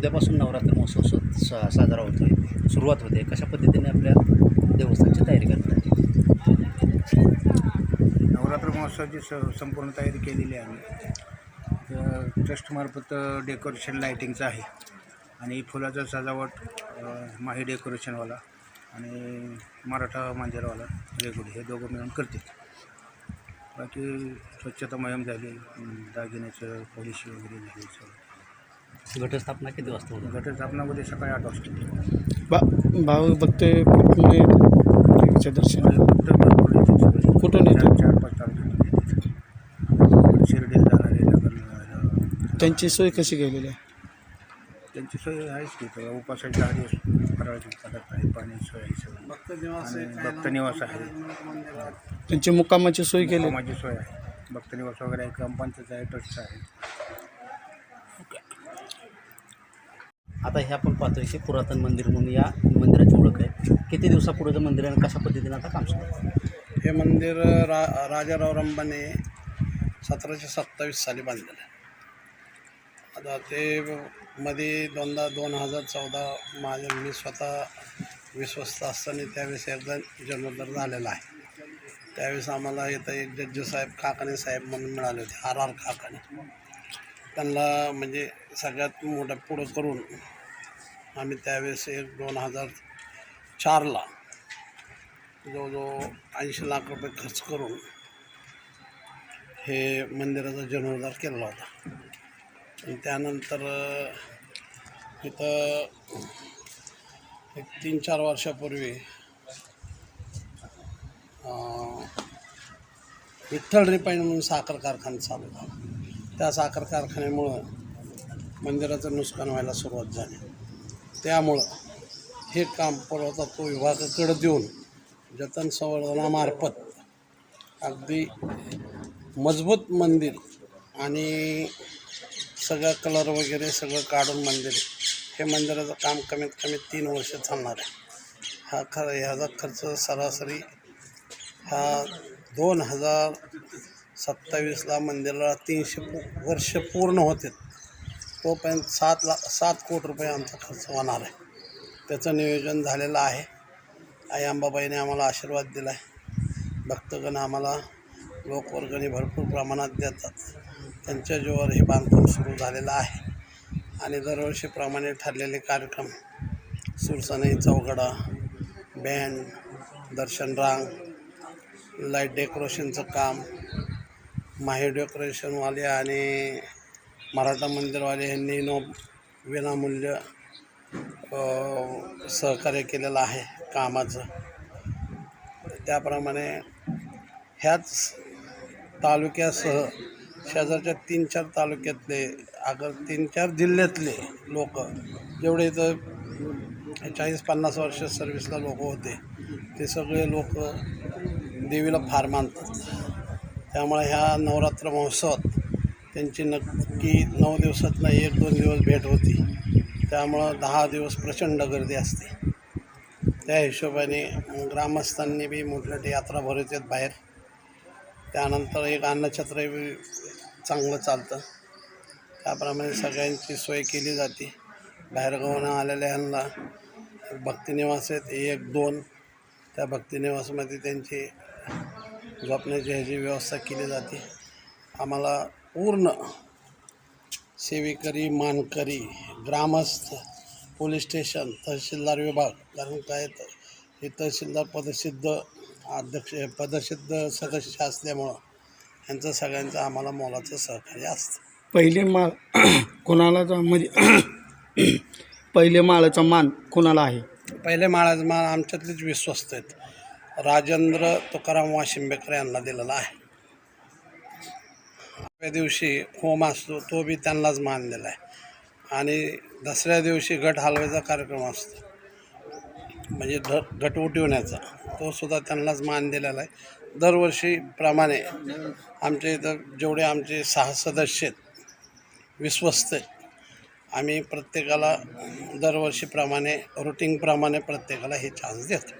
उद्यापासून नवरात्र महोत्सव स- सा- साजरा होतो आहे सुरुवात होते. कशा पद्धतीने आपल्या देवस्थानची तयारी करतात? नवरात्र महोत्सवाची स संपूर्ण तयारी केलेली आहे आम्ही. तर ट्रस्टमार्फत डेकोरेशन लायटिंगचं आहे. आणि फुलाचं सजावट माही डेकोरेशनवाला आणि मराठा मांजरवाला रेगुडी हे दोघं मिळून करतील बाकी स्वच्छता मोहीम झाली. दागिन्याचं पॉलिशी वगैरे झाली सगळं. घटस्थापना किती वाजता होतं घटस्थापनामध्ये सकाळी आठ वाजता. बा भाऊ भक्त कुठून येतात दर्शन. कुठून येतात? चार पाच तारखेला शिर्डीला जाणारे नगर त्यांची सोय कशी केलेली आहे त्यांची सोय आहेच की तर उपासाच्या आधी फराळाचे पदार्थ आहे पाण्याची सोय आहे सगळी. आणि भक्त निवास आहे. त्यांची मुक्कामाची सोय केली? माझी सोय आहे. भक्त निवास वगैरे आहे ग्रामपंचायत आहे ट्रस्ट आहे. आता हे आपण पाहतोय की पुरातन मंदिर म्हणून या मंदिराची ओळख आहे. किती दिवसापूर्वीचं मंदिर आहे आणि कशा पद्धतीने आता काम सुरू हे मंदिर रा राजाराव रंबाने सतराशे सत्तावीस साली बांधलेलं आहे. आता ते मध्ये दोनदा दोन हजार चौदा माझ्या मी स्वतः विश्वस्त असताना त्यावेळेस एकदा जन्मोद्धार झालेला आहे. त्यावेळेस आम्हाला इथं एक जज्जू साहेब काकाणे साहेब म्हणून मिळाले होते आर आर काकाणे त्यांना म्हणजे सगळ्यात मोठं पुढं करून आम्ही त्यावेळेस एक दोन हजार चारला जवळजवळ ऐंशी लाख रुपये खर्च करून हे मंदिराचा जीर्णोद्धार केलेला होता. आणि त्यानंतर इथं एक तीन चार वर्षापूर्वी विठ्ठल रिपाईन म्हणून साखर कारखाना चालू झाला. त्या साखर कारखान्यामुळं मंदिराचं नुकसान व्हायला सुरुवात झाली. त्यामुळं हे काम पुरातत्व विभागाकडं देऊन जतन संवर्धनामार्फत अगदी मजबूत मंदिर आणि सगळं कलर वगैरे सगळं काढून मंदिर हे मंदिराचं काम कमीत कमी तीन वर्ष चालणार आहे. हा खरं ह्याचा खर्च सरासरी हा दोन हजार सत्तावीसला मंदिराला तीनशे वर्ष पूर्ण होते. तोपर्यंत सात ला सात कोटी रुपये आमचा खर्च होणार आहे. त्याचं नियोजन झालेलं आहे. आई अंबाबाईने आम्हाला आशीर्वाद दिला आहे भक्तगण आम्हाला लोकवर्गणी भरपूर प्रमाणात देतात. त्यांच्या जीवावर हे बांधकाम सुरू झालेलं आहे. आणि दरवर्षीप्रमाणे ठरलेले कार्यक्रम सुरसनई चौघडा बँड दर्शन रांग लाइट डेकोरेशनचं काम माही डेकोरेशनवाले आणि मराठा मंदिरवाले यांनी नो विनामूल्य सहकार्य केलेलं आहे कामाचं. त्याप्रमाणे ह्याच तालुक्यासह शेजारच्या तीन चार तालुक्यातले अगर तीन चार जिल्ह्यातले लोक जेवढे इथं चाळीस पन्नास वर्ष सर्व्हिसला लोक होते ते सगळे लोक देवीला फार मानतात. त्यामुळे ह्या नवरात्र महोत्सवात त्यांची नक्की नऊ दिवसातनं एक दोन दिवस भेट होती. त्यामुळं दहा दिवस प्रचंड गर्दी असते. त्या हिशोबाने ग्रामस्थांनी बी मोठमोठी यात्रा भरवतात बाहेर. त्यानंतर एक अन्नछत्र बी चांगलं चालतं. त्याप्रमाणे सगळ्यांची सोय केली जाते. बाहेरगावानं आलेल्यांना भक्तिनिवास आहेत एक दोन. त्या भक्तिनिवासमध्ये त्यांची झोपण्याची ह्याची व्यवस्था केली जाते. आम्हाला पूर्ण सेवेकरी मानकरी ग्रामस्थ पोलीस स्टेशन तहसीलदार विभाग कारण काय हे तहसीलदार पदसिद्ध अध्यक्ष पदसिद्ध सदस्य असल्यामुळं यांचं सगळ्यांचं आम्हाला मोलाचं सहकार्य असतं. पहिले माळ कोणाला म्हणजे पहिले माळाचा मान कोणाला आहे? पहिले माळाचं मान आमच्यातलेच विश्वस्त आहेत. राजेंद्र तुकाराम वाशिंबेकर यांना दिलेला आहे. त्या दिवशी होम असतो तो बी त्यांनाच मानलेला आहे. आणि दसऱ्या दिवशी गट हलवायचा कार्यक्रम असतो. म्हणजे ढ घट उठवण्याचा तो सुद्धा त्यांनाच मान दिलेला आहे दरवर्षीप्रमाणे आमच्या इथं जेवढे आमचे सहा सदस्य आहेत विश्वस्त आहेत आम्ही प्रत्येकाला दरवर्षीप्रमाणे रुटीनप्रमाणे प्रत्येकाला हे चान्स देतो.